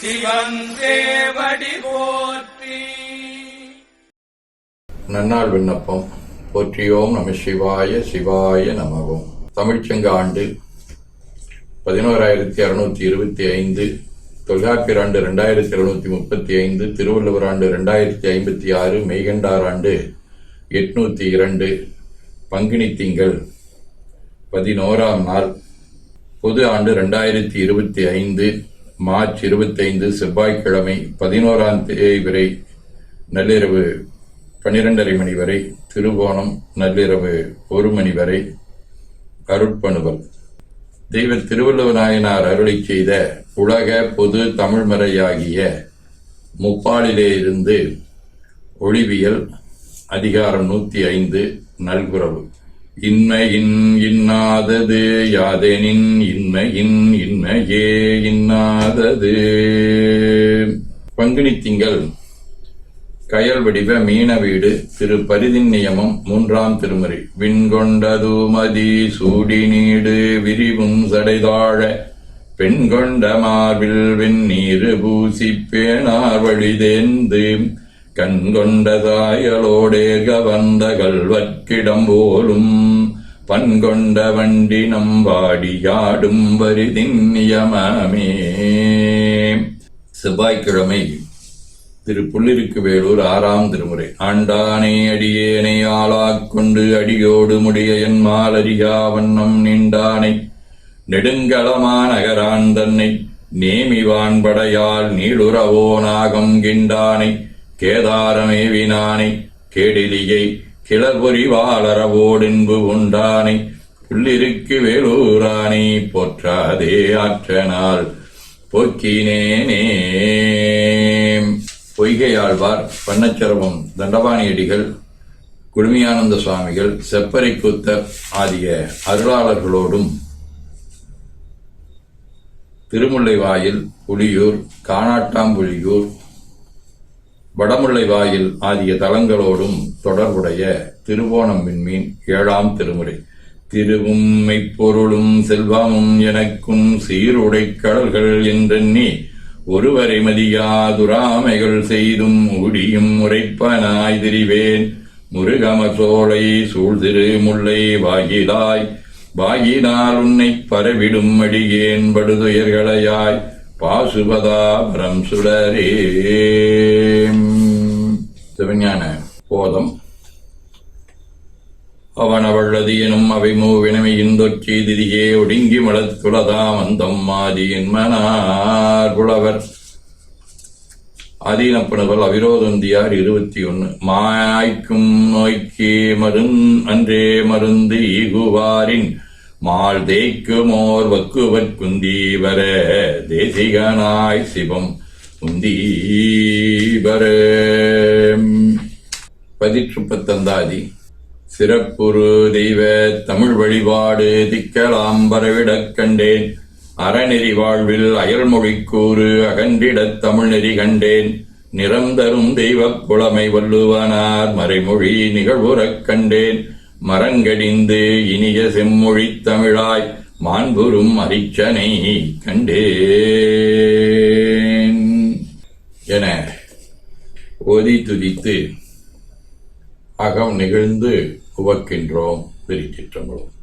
சிவன் போற்றி. நன்னாள் விண்ணப்பம். போற்றியோம் நம சிவாய சிவாய நமவோம். தமிழ்ச்சங்க ஆண்டு பதினோராயிரத்தி அறுநூத்தி இருபத்தி ஐந்து தொல்காப்பியர் ஆண்டு ரெண்டாயிரத்தி இருநூத்தி முப்பத்தி ஐந்து திருவள்ளுவர் ஆண்டு ரெண்டாயிரத்தி ஐம்பத்தி ஆறு மெய்கண்டார் ஆண்டு எட்நூத்தி இரண்டு பங்குனி திங்கள் பதினோராம் நாள் பொது ஆண்டு ரெண்டாயிரத்தி இருபத்தி ஐந்து மார்ச் இருபத்தைந்து செவ்வாய்க்கிழமை பதினோராம் தேதி வரை நள்ளிரவு பன்னிரண்டரை மணி வரை திருவோணம் நள்ளிரவு ஒரு மணி வரை அருட்பணுவல். தெய்வ திருவள்ளுவநாயனார் நாயனார் செய்த உலக பொது தமிழ்மறையாகிய முப்பாலிலே இருந்து ஒளிவியல் அதிகாரம் நூற்றி ஐந்து நல்குறவு இன்மையின் இன்னாதது யாதெனின் இன்மையின் இன்மையே இன்னாதது. பங்குனி திங்கள் கயல் வடிவ மீன வீடு திரு பரிதின் நியமம் மூன்றாம் திருமுறை. விண்கொண்டது மதி சூடி நீடு விரிவும் சடைதாழ பெண்கொண்ட மார்பில் வெந்நீரு பூசி பேனார் வழிதேந்து. கண் கொண்ட தாயலோடேக வந்த கல்வர்க்கிடம் போலும் பண்கொண்ட வண்டி நம்பாடியாடும் பரிதின் நியமமே. செவ்வாய்க்கிழமை திரு புள்ளிருக்கு வேலூர் ஆறாம் திருமுறை. ஆண்டானே அடியேனை ஆளாக்கொண்டு அடியோடு முடிய என் மாலரியா வண்ணம் நீண்டானை. நெடுங்களமாநகரான் தன்னை நேமிவான் படையால் நீளுறவோ நாகம் கிண்டானை. கேதாரமேவினானை கேடிலியை கிளர்பொறி வாளரவோடென்பு உண்டானை புள்ளிருக்கு வேலூரானை போற்றாதே ஆற்றனால் போக்கினேனே. பொய்கையாழ்வார் பண்ணச்சரவம் தண்டபாணியடிகள் குழுமியானந்த சுவாமிகள் செப்பரை கூத்தர் ஆகிய அருளாளர்களோடும் திருமுல்லைவாயில் புலியூர் காணாட்டாம்புலியூர் வடமுல்லைவாயில் ஆகிய தலங்களோடும் தொடர்புடைய திருவோணம் விண்மீன் ஏழாம் திருமுறை. திருவும் மெய்ப்பொருளும் செல்வமும் எனக்கும் சீருடை கடல்கள் என்றெண்ணி ஒருவரை மதியாதுராமைகள் செய்தும் முடியும் உரைப்பனாய் திரிவேன். முருகமசோலை சூழ்திரு முல்லை வாயிலாய் வாயினால் உன்னை பரவிடும் அடியேன் படுதுயர்களையாய். பாசுபதாபரம் சுடரே. சிவஞான போதம். அவன் அவளது எனும் அவை மூவினமையின் தொற்றி திதியே ஒடுங்கி மலத்துளதாம் அந்தம் மாதியின் மனார் புலவர். அதீனப்பனவல் அவிரோதந்தியார் இருபத்தி ஒன்னு மாய்க்கும் நோய்க்கே மருந் அன்றே மருந்து ஈகுவாரின் மால் தேய்க்குமோர் வக்குவன் குந்தீவர தேசிகனாய் சிவம் குந்தீவர பதிற்றுப்பத்தந்தாதி சிறப்புரு தெய்வ தமிழ் வழிபாடு திக்கலாம் பரவிடக் கண்டேன். அறநெறி வாழ்வில் அயல்மொழி கூறு தமிழ் தமிழ்நெறி கண்டேன். நிரந்தரும் தெய்வப் புலமை வல்லுவனார் மறைமொழி நிகழ்வுறக் கண்டேன். மரங்கடிந்து இனிய செம்மொழித் தமிழாய் மாண்புறும் அரிச்சனை கண்டேன் என ஓதி துதித்து அகம் நிகழ்ந்து உவக்கின்றோம் திருச்சிற்றம்பலம்